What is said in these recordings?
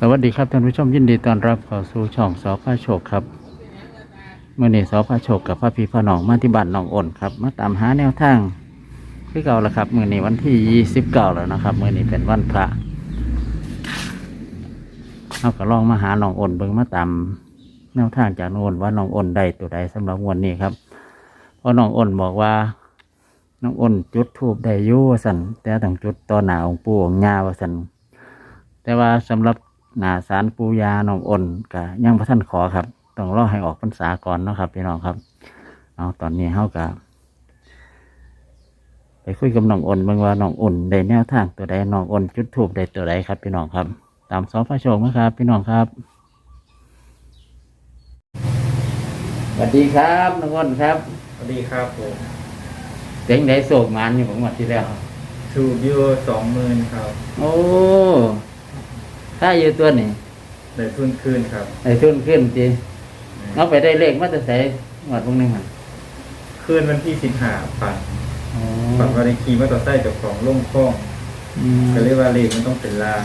สวัสดีครับท่านผู้ชมยินดีต้อนรับเข้าสู่ช่องสอพระโชคครับเมื่อนี้สอพระโชคกับพระพี่พระน้องมาที่บ้านหนองอ่นครับ มาตามหาแนวทางคือเก่าแล้วครับเมื่อนี้วันที่ยี่สิบเก้าแล้วนะครับเมื่อนี้เป็นวันพระเราก็ลองมาหาหนองอ่นเบิ่งมาตามแนวทางจากหนองอ่นว่าหนองอ่นได้ตัวใดสำหรับวันนี้ครับเพราะหนองอ่นบอกว่าหน้องอ่นจุดทูบได้ยู่สันแต่ต้องจุดต่อหนาองปู่องยาว่าสันแต่ว่าสำหรับ หนาสารปูยาหนองอ่นก็ยังพระท่านขอครับ ต้องรอให้ออกพรรษาก่อนเนาะครับพี่น้องครับ เอาตอนนี้เฮากับไปคุยกับน้องอ่นเบิ่งว่าน้องอ่นได้แนวทางตัวใดน้องอ่นจุดถูกได้ตัวใดครับ พี่น้องครับ ตามสอพระโชคนะครับ พี่น้องครับสวัสดีครับน้องอ่นครับสวัสดีครับผมเสียงไดโศกงานอยู่ผมหมดที่แล้วถูกอยู่สองหมื่นครับ โอ้ ถ้าอยู่ตัวนี้ได้ทุนคืนครับไอ้ทุนขึ้นจีเอาไปได้เลขมาจะใส่หมดพวกนึงหันคืนวันที่สิบห้าปันอ๋อปันวาริคีมาต่อไส้กับของล่งคล้องอืมก็เรียกว่าเลขมันต้องเป็นราง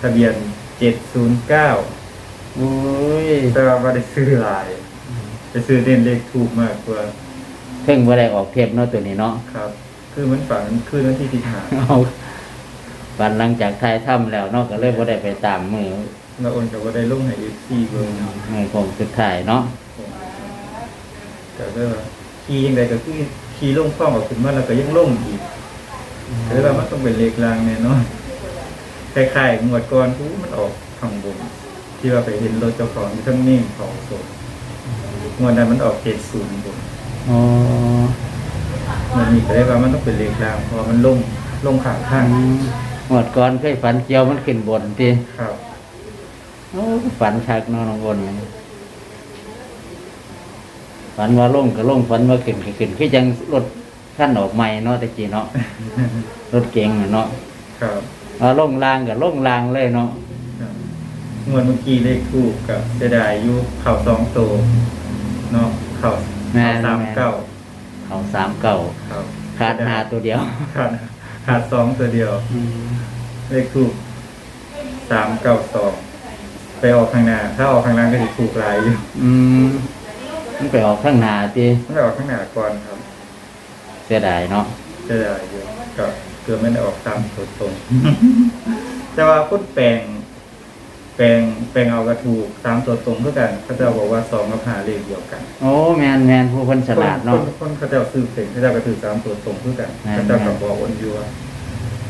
ทะเบียนเจ็ดศูนย์เก้าโอ้ยแต่ว่าไม่ได้ซื้อหลายไปซื้อเด่นเลขถูกมากกว่าเพิ่งบ่ได้ออกเทปเนาะตัวนี้เนาะ ครับ คือมันฝันคืนวันที่สิบห้าเอา บันหลังจากทายถ้ำแล้วเนาะก็เลยบ่ได้ไปตามมือแล้วโอนกับว่าได้ลงในเอฟซีเบิร์มือคงสุดท้ายเนาะแต่ก็ขี่ยังไงก็คือขี่ลงคล้องกับขึ้นมาแล้วก็ยังลงอีกแต่ว่ามันต้องเป็นเลขรางแน่นอนคล้ายๆงวดก่อนทูมันออกทางบน ที่ว่าไปเห็นรถเจ้าของที่ทั้งนิ่งของสดงวดนั้นมันออกเจ็ดศูนย์บนอ๋อมันมีก็ได้ว่ามันต้องเป็นเลขรางเพราะว่ามันลงลงขาข้าง หมดก่อนเคยฝันเกี่ยวมันขึ้นบนทีครับโอ้ฝันชักเนาะน้องบนนี่ฝันว่าลงก็ลงฝันว่าขึ้นก็ขึ้นคือจังรถขั้นออกใหม่เนาะตะกี้เนาะรถเก๋งน่ะเนาะครับว่าลงรางกับลงรางเลยเนาะครับงวดเมื่อกี้เลขถูกกับเสียดายอยู่เข่าสองโตวเนาะเข่าแม่เข่านสามแม่นเก้าเขาสามเก่าครับขาดหาตัวเดียวขาด ขาดสองตัวเดียว เลขถูกสามเก้าสองไปออกข้างหน้า ถ้าออกข้างหล่างก็จะถูกหลายอยู่อืมมันไปออกข้างหน้าตีต้องไปออกข้างหน้าก่อนครับเสียดายเนาะจะได้อยู่ก็เกือบไม่ได้ออกตามตัวตรง แต่ว่าพูดแปลงแปลงแปลงเอากระถูกตามตัวตรงเพื่อกันเขาจะบอกว่าสองกับหาเลขเดียวกันโอ้แมนแมนผู้คนฉลาดคเนาะนคนเขาจะซื้อเสร็จเขาจะกระถือตามตัวตรงเพื่อกันแม่นเขาจะกับบอกอนอยูว่า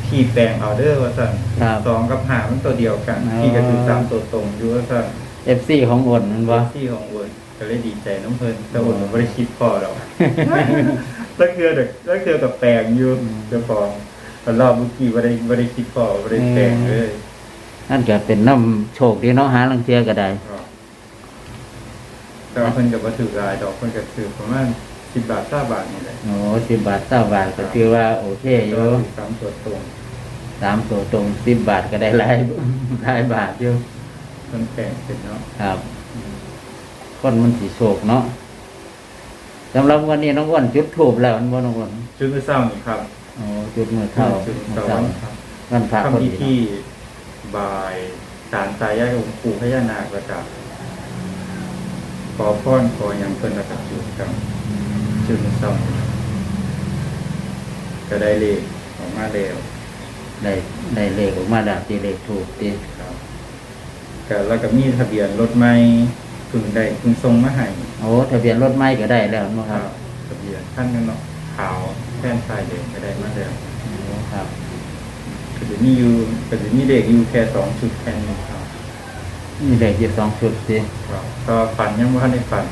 พี่แปลงเอาเด้อว่าสั่นครับสองกับหามันตัวเดียวกันอ๋อพี่กระถือตามตัวตรงอยู่ว่าสั่นเอฟซีของอ้นมันบ่ ที่ของเวิร์ดก็เลยดีใจน้องเพลินแต่ผมไม่ได้คิดพอหรอกแล้วคือเด็กแล้วคือกับแปลงอยู่เจ้าของตอนรอบเมื่อกี้ไม่ได้ไม่ได้คิดพอไม่ได้แปลงเลย นั่นก็เป็นน้ำโชคดีเนาะหาลังเทียก็ได้แต่ว่าเพิ่นกับวัตถุรายดอกเพิ่นก็ถือประมาณสิบบาทห้าบาทนี่แหละโอ้สิบบาทเก้าบาทก็ถือว่าโอเคอยู่สามตัวตรงสามตัวตรงสิบบาทก็ได้หลายหลายบาทอยู่เพิ่นแปลงเป็นเนาะครับคนมันสีโศกเนาะสำหรับวันนี้น้องอ้วนจุดทูบแล้วมันบ่น้องอ้วนชื่อมือเศร้านี่ครับโอ้จุดมือเท่าชื่อมือมือเศร้าเท่าครับวันพระพอทำพิดีธี บายสารตายายองค์ปู่พญานาคประจับขอพรขออย่างเพิ่นประจับอยู่ครับชื่อมือเศร้านี่ก็ได้เลขออกมาแล้วได้ได้เลขออกมาดาตีเลขถูกตีครับก็แล้วก็มีทะเบียนรถใหม่เพึ่งได้เพึ่งส่งมาให้โอ้ทะเบียนรถไม่ก็ได้แล้วเนาะคครัรับบทะเบียนท่านนึงเนาะขาวแท่นทรายแดงก็ได้มาแล้วโอ้ครับก็ จะมีอยู่ก็จะมีเด็กอยู่แค่สองชุดแค่นี้ครับมีเลขยี่สองชุดตีครับก็ฝันยังว่าในฝัน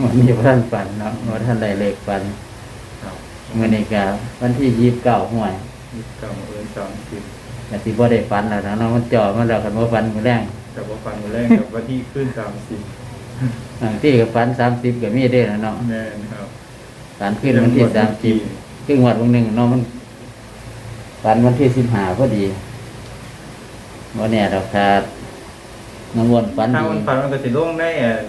วันนี้พระท่านฝันเนาะว่าท่านได้เลขฝันครับเมื่อนี้ก็วันที่ยี่สิบเก้าห่วยยี่สิบเก้าเอินสามสิบแต่ที่บ่ได้ฝันแล้วนะเนาะมันจ่อมาแล้วกันว่าฝันมือแรงแต่ว่าฝันวันแรกกับวันที่ขึ้นสามสิบบางที่ก็ฝันสามสิบก็มีได้แล้วเนาะแน่นะครับฝันขึ้นวันที่สามสิบครึ่งวันวันหนึ่งเนาะมัน ฝันวันที่สิบห้าพอดีวันนี้เราขาดน้องวนฝันถ้าดี มันฝันมันก็จะลงใน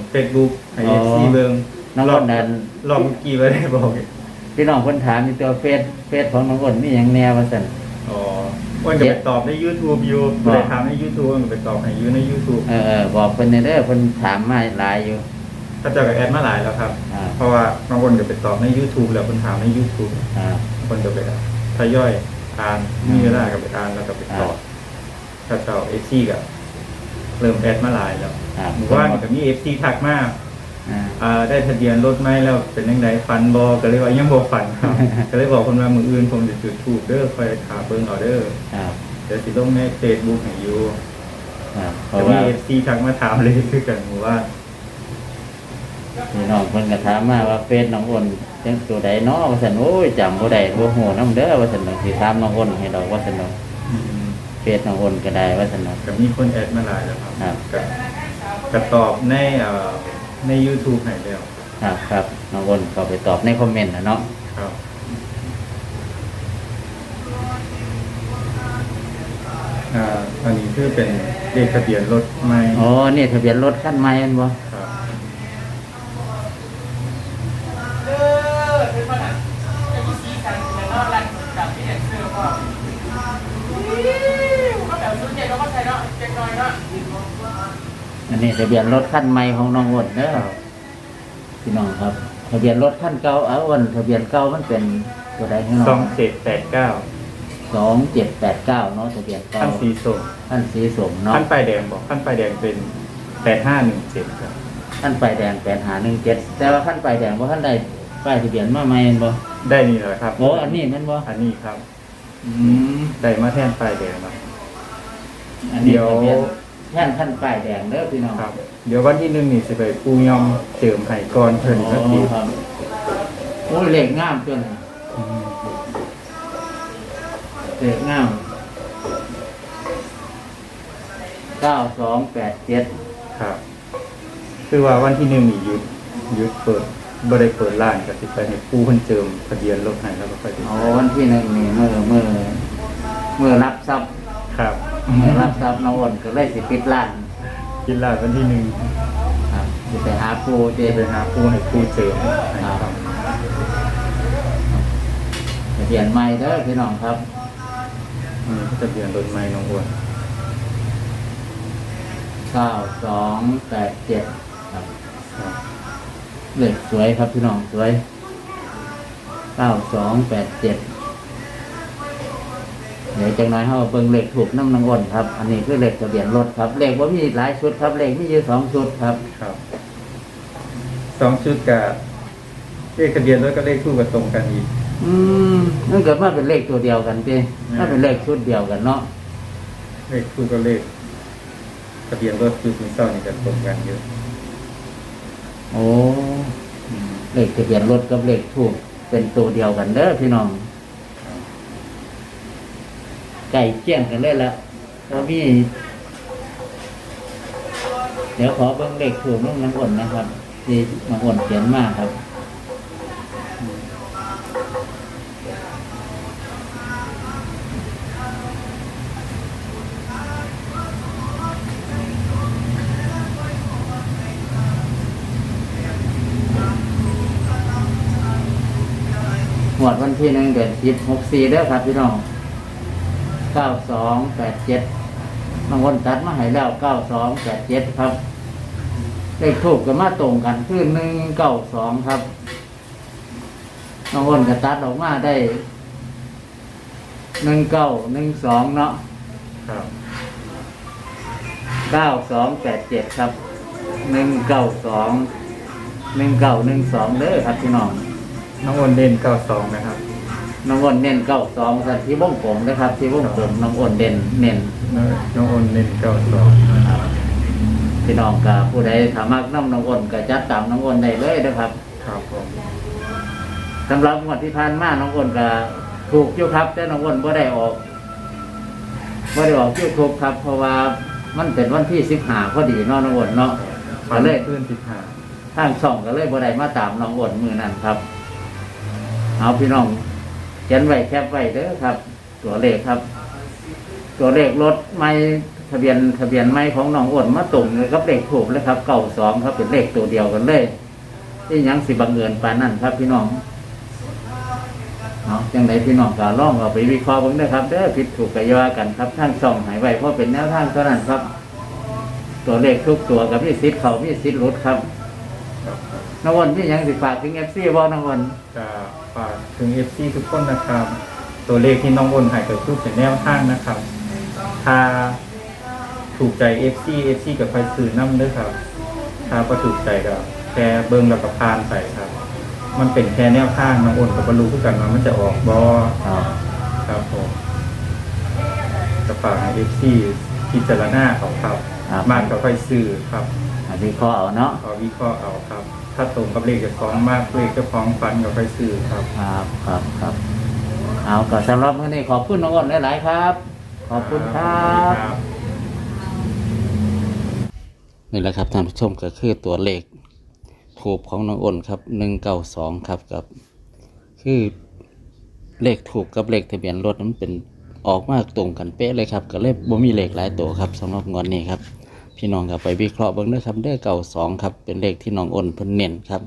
เฟซบุ๊กไออ๋เออฟซีเบิงน้องรวอบนนั้น รอบเมื่อกี้ไม่ได้บอกพี่น้องคนถามมีตัวเฟซเฟซของน้องวนมีอย่างแนวว่าสันอ๋อวันก็ไปตอบใน YouTube อยู่บอกไปถามใน YouTube วันก็ไปตอบให้อยู่ใน YouTube เออเออบอกเพิ่นเด้อเพิ่นถามมาหลายอยู่ถ้าเจะกับแอดมาหลายแล้วครับ อ่าเพราะว่าบางคนก็ไปตอบใน YouTube แล้วคนถามใน YouTube อ่าบางคนก็ไปทยอย อ่านมีเวลาก็ไปอ่านแล้วก็ไปตอบถ้าเจ้าเอซี่ก็เริ่มแอดมาหลายแล้วครับหมู่บ้านก็มีเอฟซีทักมาอ่าอ่าได้ทะเบียนรถไหมแล้วเป็นยังไงฟันบอก็เลยว่ายังบ่ฟันครับก็เลยบอกคนว่ามืออื่นผมจะจุดถูกเด้อคอยขาเบิ่งเอาเด้อครับเดี๋ยวสิลงในเฟซบุ๊กให้อยู่ครับเพแต่ราะมีว่าเอฟซีทักมาถามเลยคือกันหมู่บ้านพี่ น้องเพิ่นก็ถามมาว่าเฟซน้องอ้นจังตัวใดเนาะว่าซั่นโอ้ยจำบ่ได้บ่ฮู้นำเด้อว่าซั่นเนาะสิถามน้องอ้นให้ดอกว่าซั่นเนาะเฟซน้องอ้นก็ได้ว่าซั่นเนาะก็มีคนแอดมาหลายแล้วครับครับก็ก็ตอบในเอ่อใน YouTube ให้แล้วครับครับน้องอ้นก็ไปตอบในคอมเมนต์นะเนาะครับอ่าอันนี้คือเป็นเลขทะเบียนรถใหม่อ๋อนี่ทะเบียนรถคันใหม่แม่นบ่ ครับ เออเป็นปัญหาจะมีสีสันในนอกรันแบบที่เห็นเสื้อก็ก็แบบชุดเจ็ดแล้วก็ใส่เนาะเจ็ดน้อยเนาะ อันนี้ทะเบียนรถคันใหม่ของน้องอ้นเด้อครับพี่น้องครับ ทะเบียนรถคันเก่าเอาอ้นทะเบียนเก่ามันเป็นตัวใดให้น้สอองงเจ็ดแปดเก้าสองเจ็ดแปดเก้าเนาะทะเบียนเก่าขั้นสีส้มขั้นสีสมเนาะขั้นป้ายแดงบอกขั้นป้ายแดงเป็นแปดห้าหนึ่งเจ็ดครับขั้นป้ายแดงแปดหาหนึ่งเจ็ดแต่ว่าขั้นป้ายแดงว่าขั้นใดป้ายทะเบียนมาใหม่แม่นบ่ได้นี่เลยครับโอ้อันนี้แม่นบ่อันนี้ครับ อืมได้มาแทนป้ายแดงครับอันนี้เดี๋ยวทะเบียน แท่นขั้นป้ายแดงเด้อพี่น้องครับ เดี๋ยววันที่หนึ่งนี่สิไปปูยอมเจิมไห้ก่อนเพิ่นอ๋อสักทีครับโอ้ยเหล็กงามจนเหล็กงามเก้าสองแปดเจ็ดครับ คือว่าวันที่หนึ่งนี่หยุดหยุดเปิดบ่ได้เปิดร้านก็สิไปให้ปูเพิ่นเจิมทะเบียนรถให้แล้วก็ค่อยไปอ๋อวันที่หนึ่งนี่เมื่อเมื่อเมื่อรับทรัพย์ครับ เมื่อรับทรัพย์น้องอ้นก็เลยสิปิดร้านกินร้านวันที่หนึ่งครับสิไปหาปูเจจะไปหาปูให้ปูเจิมให้ครับทะเบียนใหม่เด้อพี่น้องครับอืมทะเบียนรถใหม่น้องอ้วนเก้าสองแปดเจ็ดครับครับเลขสวยครับพี่น้องสวยเก้าสองแปดเจ็ด เดี๋ยวจังน้อยเขาเบิ่งเลขถูกน้ำนางอ้นครับ อันนี้คือเลขทะเบียนรถครับเลขว่ามีหลายชุดครับเลขมีอยู่สองชุดครับ ครับสองชุดกับเลขทะเบียนรถก็เลขคู่กับตรงกันอีก อืมนั่นเกิดมาเป็นเลขตัวเดียวกันพี่อืมถ้าเป็นเลขชุดเดียวกันเนาะเลขคู่ก็เลขทะเบียนรถคือคุณเศร้านี่จะตรงกันเยอะโอ้อืมเลขทะเบียนรถกับเลขถูกเป็นตัวเดียวกันเด้อพี่น้อง ไก่เกี้ยงกันเลยละแล้วมีเดี๋ยวขอเบิ่งเลขถูกน้องน้ำอ้นนะครับที่น้องอ้นเขียนมากครับหมวดวันที่หนึ่งเดือนสิบหกสี่เด้อครับพี่น้อง เก้าสองแปดเจ็ดบางคนตัดมาให้แล้วเก้าสองแปดเจ็ดครับเลขถูกกันมาตรงกันคือหนึ่งเก้าสองครับบางคนก็ตัดออกมาได้หนึ่งเก้าหนึ่งสองเนาะครับเก้าสองแปดเจ็ดครับหนึ่งเก้าสองหนึ่งเก้าหนึ่งสองเด้อครับพี่น้องน้องอ้วนเด่นเก้าสองนะครับ น้องอ้นเน้นเก้าสองสันที่วงกลมนะครับ ที่วงกลมน้องอ้นเด่นเน้นน้องอ้วนเด่นเก้าสองครับพี่น้องกับผู้ใดสามารถนำน้องอ้นก็จัดตามน้องอ้นได้เลยนะครับครับผมสำหรับงวดที่ผ่านมาน้องอ้นก็ถูกอยู่ครับ แต่น้องอ้นบ่ได้ออกบ่ได้ออกยูทูบครับ เพราะว่ามันเป็นวันที่สิบห้าพอดีเนาะน้องอ้นเนาะฟัก็นเลยขึ้นสิบห้าทางช่องก็เลยบ่ได้มาตามน้องอ้นมือนั้นครับ เอาพี่น้อง เขียนไว้แคปไว้เด้อครับ ตัวเลขครับ ตัวเลขรถไม่ทะเบียนทะเบียนไม่ของน้องอ้นมาตรงเลยกับเลขถูกเลยครับเก่าสองครับเป็นเลขตัวเดียวกันเลยที่ยังสิบังเอิญปานนั่นครับ พี่น้องเอาะจังไดพี่น้องก็ลองเอาไปวิเคราะห์บิ่งเด้ครับเด้อผิดถูกก็อย่ากันครับทางช่องหายไวเพราะเป็นแนวทางเท่านั้นครับ ตัวเลขทุกตัวกับมีสิทธิ์เขามีสิทธิ์หลุดรับครับ น้องวันพี่ยังสิฝากถึง FC บ่น้องวันจะฝากถึงเอฟซีทุกคนนะครับ ตัวเลขที่น้องอ้นใหายก็คือเป็นแนวทางนะครับ ถ้าถูกใจ FC FC กับไฟซื้อน้ำเด้วยครับ ถ้าก็ถูกใจก็แค่เบิ้งแล้วก็พานไปครับ มันเป็นแค่แนวทางน้องอ้นกับบรรลุคือกันว่ามันจะออกบอครับครับผมจะฝากให้ FC พิจารณาเขาครับครับ มากกับไฟซื้อครับอันนี้ข้อเอาเนาะขอวิเคราะห์เอาครับ ถ้าตรงกับเลขเจะฟ้าของมากเลขเจะฟ้าของฟันกับไฟซื้อครับ ครับครับครับเอาก็สำหรับมื้อนี้ขอบคุณน้องอ้นหลายๆครับ ขอบคุณครับครับ นี่แหละครับท่านผู้ชมก็คือตัวเลขถูกของน้องอ้นครับหนึ่งเก้าสองครับกับ คือเลขถูกกับเลขทะเบียนรถนั้นเป็นออกมาตรงกันเป๊ะเลยครับ ก็เลยบ่มีเลขหลายตัวครับสำหรับงวดนี้ครับ พี่น้องก็ไปวิเคราะห์เบิ่งเด้อครับเด้อเก้าสองครับเป็นเลขที่น้องอ้นเพิ่นเน้นครับ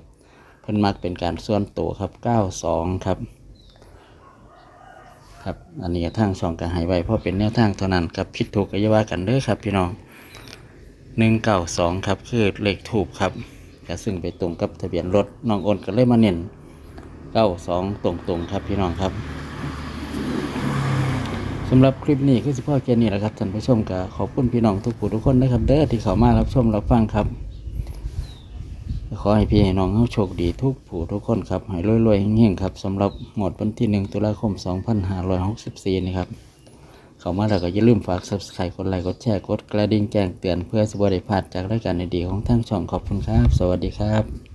เพิ่นมักเป็นการส่วนตัวครับเก้าสองครับ ครับอันนี้ก็ทางช่องก็ให้ไว้เพราะเป็นแนวทางเท่านั้นครับผิดถูกก็อย่าว่ากันเด้อครับ พี่น้องหนึ่งเก้าสองครับคือเลขถูกครับก็ซึ่งไปตรงกับทะเบียนรถน้องโอนก็เลยมาเน้นเก้าสองตรงๆครับพี่น้องครับ สำหรับคลิปนี้คือสิพ่อแค่นี้แหละครับท่านผู้ชมก็ขอบคุณพี่น้องทุกผู้ทุกคนนะครับเด้อที่เข้ามารับชมรับฟังครับ ขอให้พี่ให้น้องเขาโชคดีทุกผู้ทุกคนครับให้รวยๆเฮงๆครับสำหรับหมดวันที่หนึ่งตุลาคม 2564นี่ครับเข้ามาแล้วก็อย่าลืมฝาก subscribe กดไลค์กดแชร์กดกระดิ่งแจ้งเตือนเพื่อสวัสดิพลาดจากรายการดีๆของทางช่องขอบคุณครับ สวัสดีครับ